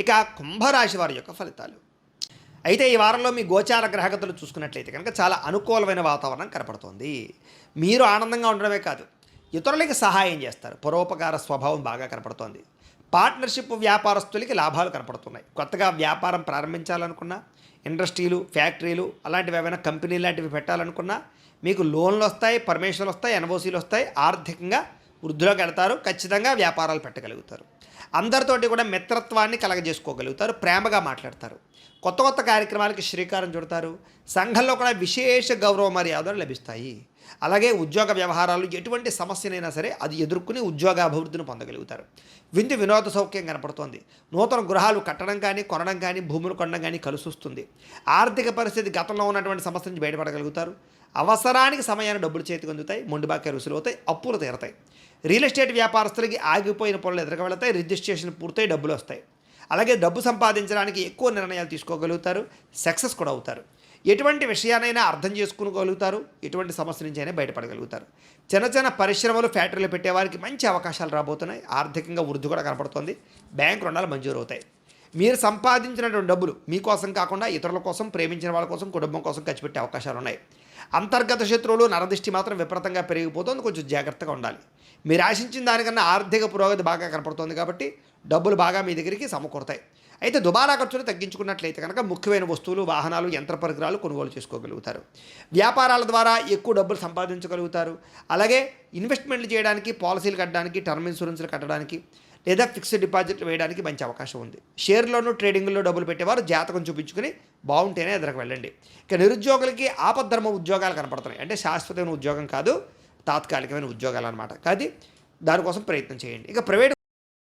ఇక కుంభరాశి వారి యొక్క ఫలితాలు. అయితే ఈ వారంలో మీ గోచార గ్రహగతులు చూసుకున్నట్లయితే కనుక చాలా అనుకూలమైన వాతావరణం కనపడుతోంది. మీరు ఆనందంగా ఉండడమే కాదు ఇతరులకి సహాయం చేస్తారు. పరోపకార స్వభావం బాగా కనపడుతోంది. పార్ట్నర్షిప్ వ్యాపారస్తులకి లాభాలు కనపడుతున్నాయి. కొత్తగా వ్యాపారం ప్రారంభించాలనుకున్నా ఇండస్ట్రీలు ఫ్యాక్టరీలు అలాంటివి ఏమైనా కంపెనీ లాంటివి పెట్టాలనుకున్నా మీకు లోన్లు వస్తాయి పర్మిషన్లు వస్తాయి ఎన్ఓసీలు వస్తాయి ఆర్థికంగా వృద్ధిలోకి వెళతారు ఖచ్చితంగా వ్యాపారాలు పెట్టగలుగుతారు. అందరితోటి కూడా మిత్రత్వాన్ని కలగజేసుకోగలుగుతారు ప్రేమగా మాట్లాడతారు. కొత్త కొత్త కార్యక్రమాలకి శ్రీకారం చుడతారు. సంఘంలో కూడా విశేష గౌరవ మర్యాదలు లభిస్తాయి. అలాగే ఉద్యోగ వ్యవహారాలు ఎటువంటి సమస్యనైనా సరే అది ఎదుర్కొని ఉద్యోగ అభివృద్ధిని పొందగలుగుతారు. విందు వినోద సౌఖ్యం కనపడుతోంది. నూతన గృహాలు కట్టడం కానీ కొనడం కానీ భూములు కొనడం కానీ కలిసి వస్తుంది ఆర్థిక పరిస్థితి గతంలో ఉన్నటువంటి సమస్య నుంచి బయటపడగలుగుతారు. అవసరానికి సమయాన్ని డబ్బులు చేతికి అందుతాయి మొండిబాక్య రుసులు అవుతాయి అప్పులు తీరతాయి. రియల్ ఎస్టేట్ వ్యాపారస్తులకి ఆగిపోయిన పనులు ఎదురుగా వెళతాయి రిజిస్ట్రేషన్ పూర్తయి డబ్బులు వస్తాయి. అలాగే డబ్బు సంపాదించడానికి ఎక్కువ నిర్ణయాలు తీసుకోగలుగుతారు సక్సెస్ కూడా అవుతారు. ఎటువంటి విషయానైనా అర్థం చేసుకోగలుగుతారు ఎటువంటి సమస్య నుంచి అయినా బయటపడగలుగుతారు. చిన్న చిన్న పరిశ్రమలు ఫ్యాక్టరీలు పెట్టేవారికి మంచి అవకాశాలు రాబోతున్నాయి ఆర్థికంగా వృద్ధి కూడా కనపడుతుంది బ్యాంక్ రుణాలు మంజూరు అవుతాయి మీరు సంపాదించినటువంటి డబ్బులు మీకోసం కాకుండా ఇతరుల కోసం ప్రేమించిన వాళ్ళ కోసం కుటుంబం కోసం ఖర్చు పెట్టే అవకాశాలు ఉన్నాయి అంతర్గత శత్రువులు నరదృష్టి మాత్రం విపరీతంగా పెరిగిపోతుంది కొంచెం జాగ్రత్తగా ఉండాలి. మీరు ఆశించిన దానికన్నా ఆర్థిక పురోగతి బాగా కనపడుతుంది కాబట్టి డబ్బులు బాగా మీ దగ్గరికి సమకూరుతాయి. అయితే దుబారా ఖర్చులు తగ్గించుకున్నట్లయితే కనుక ముఖ్యమైన వస్తువులు వాహనాలు యంత్ర పరికరాలు కొనుగోలు చేసుకోగలుగుతారు. వ్యాపారాల ద్వారా ఎక్కువ డబ్బులు సంపాదించగలుగుతారు. అలాగే ఇన్వెస్ట్మెంట్లు చేయడానికి పాలసీలు కట్టడానికి టర్మ్ ఇన్సూరెన్స్లు కట్టడానికి లేదా ఫిక్స్డ్ డిపాజిట్లు వేయడానికి మంచి అవకాశం ఉంది. షేర్లోనూ ట్రేడింగ్లో డబ్బులు పెట్టేవారు జాతకం చూపించుకుని బాగుంటేనే ఎదురకు వెళ్ళండి. ఇక నిరుద్యోగులకి ఆపద్ధర్మ ఉద్యోగాలు కనపడుతున్నాయి. అంటే శాశ్వతమైన ఉద్యోగం కాదు తాత్కాలికమైన ఉద్యోగాలు అనమాట కాదు దానికోసం ప్రయత్నం చేయండి. ఇక ప్రైవేట్